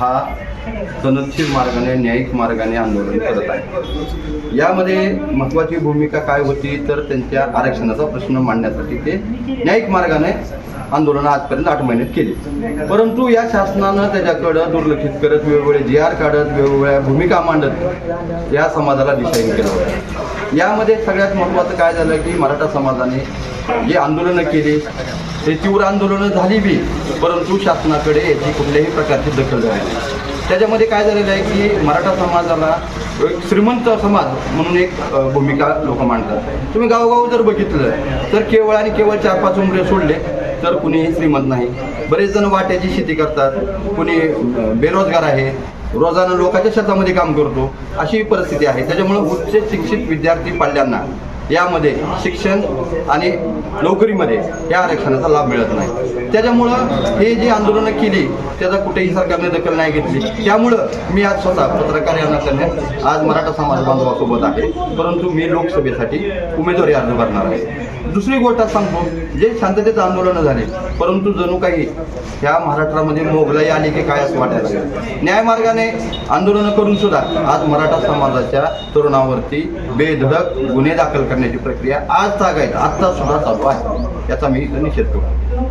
हा सनदशीर मार्गाने न्यायिक मार्गाने आंदोलन करत आहे. यामध्ये महत्त्वाची भूमिका काय होती तर त्यांच्या आरक्षणाचा प्रश्न मांडण्यासाठी ते न्यायिक मार्गाने आंदोलन आजपर्यंत आठ महिन्यात केली. परंतु या शासनानं त्याच्याकडं दुर्लक्षित करत वेगवेगळे जी आर काढत वेगवेगळ्या भूमिका मांडत या समाजाला दिशाहीन केलं. होतं यामध्ये सगळ्यात महत्त्वाचं काय झालं की मराठा समाजाने जे आंदोलनं केली. ते तीव्र आंदोलनं झाली बी परंतु शासनाकडे याची कुठल्याही प्रकारची दखल झाली नाही. त्याच्यामध्ये काय झालेलं आहे की मराठा समाजाला एक श्रीमंत समाज म्हणून एक भूमिका लोक मांडतात. तुम्ही गावोगाव जर बघितलं तर केवळ आणि केवळ चार पाच उमरे सोडले तर कुणीही श्रीमंत नाही. बरेच जण वाट्याची शेती करतात कुणी बेरोजगार आहे रोजानं लोकांच्या शेतामध्ये काम करतो अशी परिस्थिती आहे. त्याच्यामुळे उच्च शिक्षित विद्यार्थी पाल्यांना यामध्ये शिक्षण आणि नोकरीमध्ये या आरक्षणाचा लाभ मिळत नाही. त्याच्यामुळं हे जे आंदोलनं केली त्याचा कुठेही सरकारने दखल नाही घेतली. त्यामुळं मी आज स्वतः पत्रकार या नात्याने आज मराठा समाज बांधवासोबत आहे. परंतु मी लोकसभेसाठी उमेदवारी अर्ज भरणार आहे. दुसरी गोष्ट सांगतो जे शांततेचं आंदोलनं झाले परंतु जणू काही ह्या महाराष्ट्रामध्ये मोगलाई आली की काय असं वाटायला न्यायमार्गाने आंदोलनं करून सुद्धा आज मराठा समाजाच्या तरुणावरती बेधडक गुन्हे दाखल करण्याची प्रक्रिया आज तागायत आत्ता सुद्धा चालू आहे. याचा मी निषेध करतो